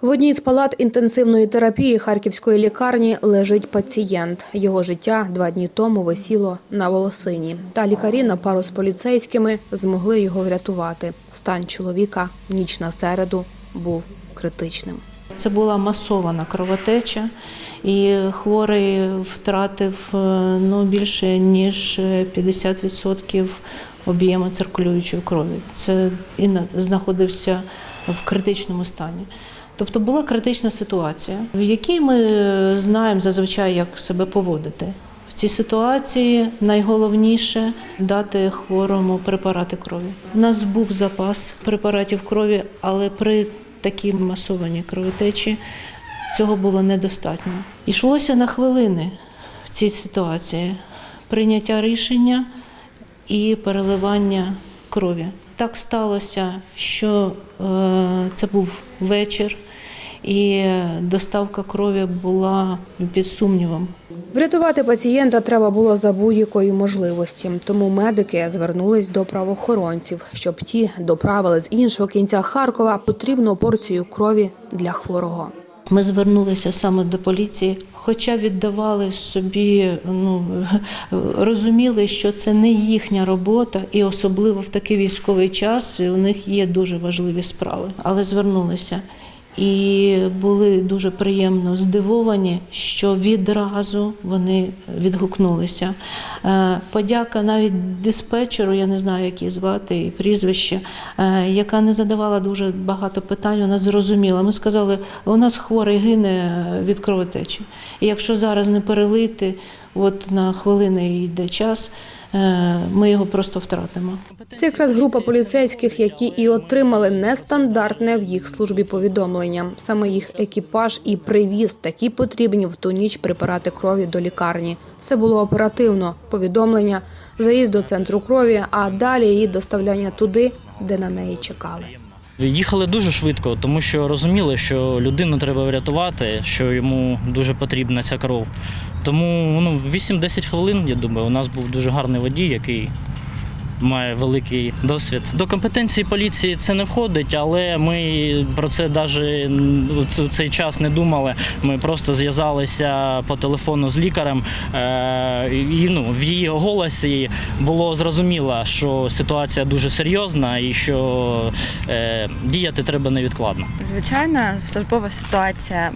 В одній з палат інтенсивної терапії харківської лікарні лежить пацієнт. Його життя два дні тому висіло на волосині. Та лікарі на пару з поліцейськими змогли його врятувати. Стан чоловіка ніч на середу був критичним. Це була масована кровотеча, і хворий втратив е, ну, більше ніж 50% об'єму циркулюючої крові. Це і знаходився в критичному стані. Тобто була критична ситуація, в якій ми е, знаємо зазвичай, як себе поводити. В цій ситуації найголовніше дати хворому препарати крові. У нас був запас препаратів крові, але при такій масованій кровотечі цього було недостатньо. Йшлося на хвилини в цій ситуації прийняття рішення і переливання крові. Так сталося, що е, це був вечір, і доставка крові була під сумнівом. Врятувати пацієнта треба було за будь-якої можливості. Тому медики звернулись до правоохоронців, щоб ті доправили з іншого кінця Харкова потрібну порцію крові для хворого. Ми звернулися саме до поліції, хоча віддавали собі, ну розуміли, що це не їхня робота, і особливо в такий військовий час у них є дуже важливі справи. Але звернулися і були дуже приємно здивовані, що відразу вони відгукнулися. Е, Подяка навіть диспетчеру, я не знаю, як її звати, і прізвище, е, яка не задавала дуже багато питань, вона зрозуміла. Ми сказали, у нас хворий гине від кровотечі. І якщо зараз не перелити, от на хвилини йде час, ми його просто втратимо. Це якраз група поліцейських, які і отримали нестандартне в їх службі повідомлення. Саме їх екіпаж і привіз такі потрібні в ту ніч препарати крові до лікарні. Все було оперативно. Повідомлення, заїзд до центру крові, а далі її доставляння туди, де на неї чекали. Їхали дуже швидко, тому що розуміли, що людину треба врятувати, що йому дуже потрібна ця кров. Тому ну, 8-10 хвилин, я думаю, у нас був дуже гарний водій, який має великий досвід. До компетенції поліції це не входить, але ми про це навіть в цей час не думали. Ми просто зв'язалися по телефону з лікарем. е, І ну, в її голосі було зрозуміло, що ситуація дуже серйозна і що е, діяти треба невідкладно. Звичайна службова ситуація.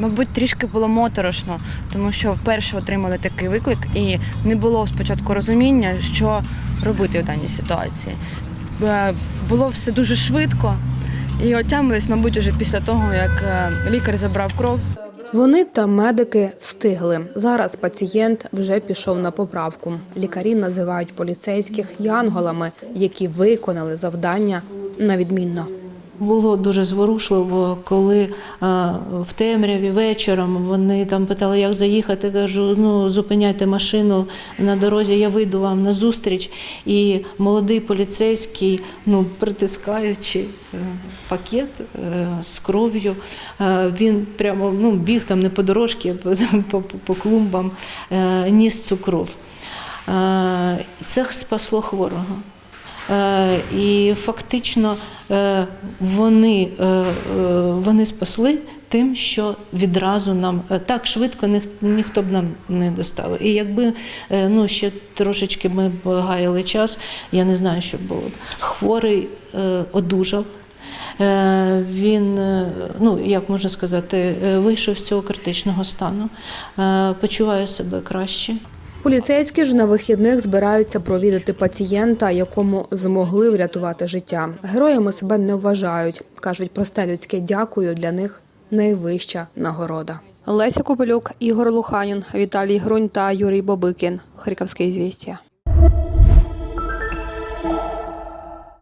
Мабуть, трішки було моторошно, тому що вперше отримали такий виклик, і не було спочатку розуміння, що робити в даній ситуації. Було все дуже швидко, і отямились, мабуть, уже після того, як е, лікар забрав кров. Вони та медики встигли. Зараз пацієнт вже пішов на поправку. Лікарі називають поліцейських янголами, які виконали завдання на відмінно. Було дуже зворушливо, коли а, в темряві вечором вони там питали, як заїхати. Кажу, ну зупиняйте машину на дорозі, я вийду вам на зустріч. І молодий поліцейський, ну притискаючи е, пакет е, з кров'ю, е, він прямо ну біг там не по дорожці, а по, по, по клумбам, е, ніс цю кров. Е, Це спасло хворого. Е, І фактично е, вони, е, вони спасли тим, що відразу нам так швидко ніх- ніхто б нам не доставив. І якби ну, ще трошечки ми гаяли час, я не знаю, що було б. Хворий одужав. Він, ну як можна сказати, вийшов з цього критичного стану, почуває себе краще. Поліцейські ж на вихідних збираються провідати пацієнта, якому змогли врятувати життя. Героями себе не вважають. кажуть, просте людське дякую для них найвища нагорода. Леся Копелюк, Ігор Луханін, Віталій Грунь та Юрій Бобикін. Харківське звістя.